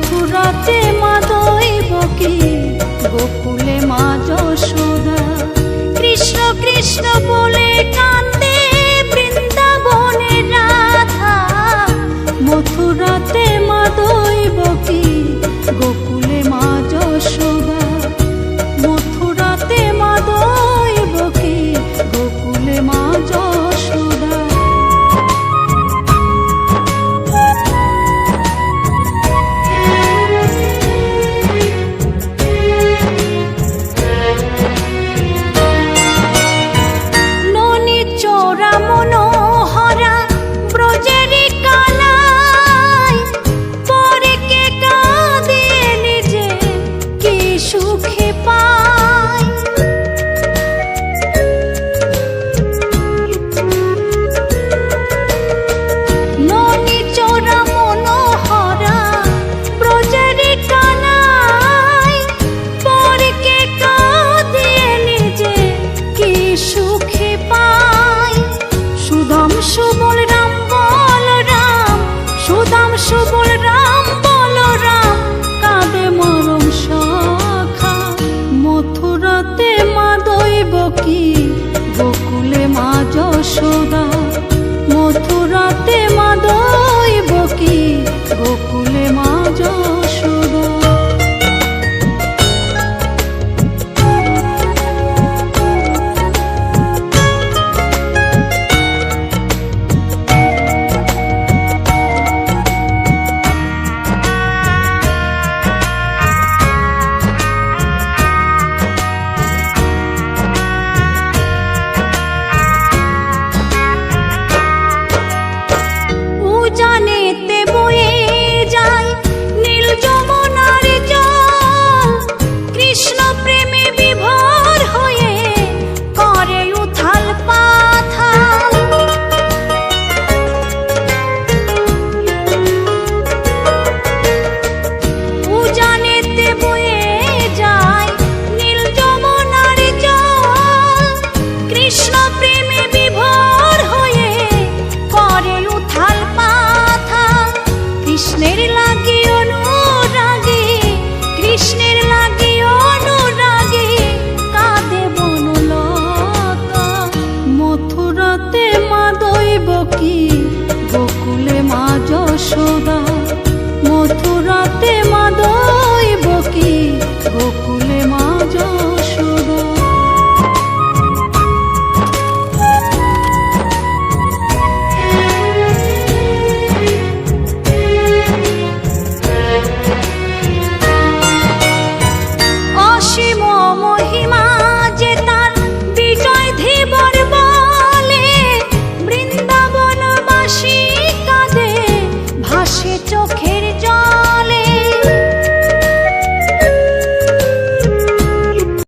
মথুরাতে মা দৈব কি? গোকুলে মা যশোদা। কৃষ্ণ কৃষ্ণ বল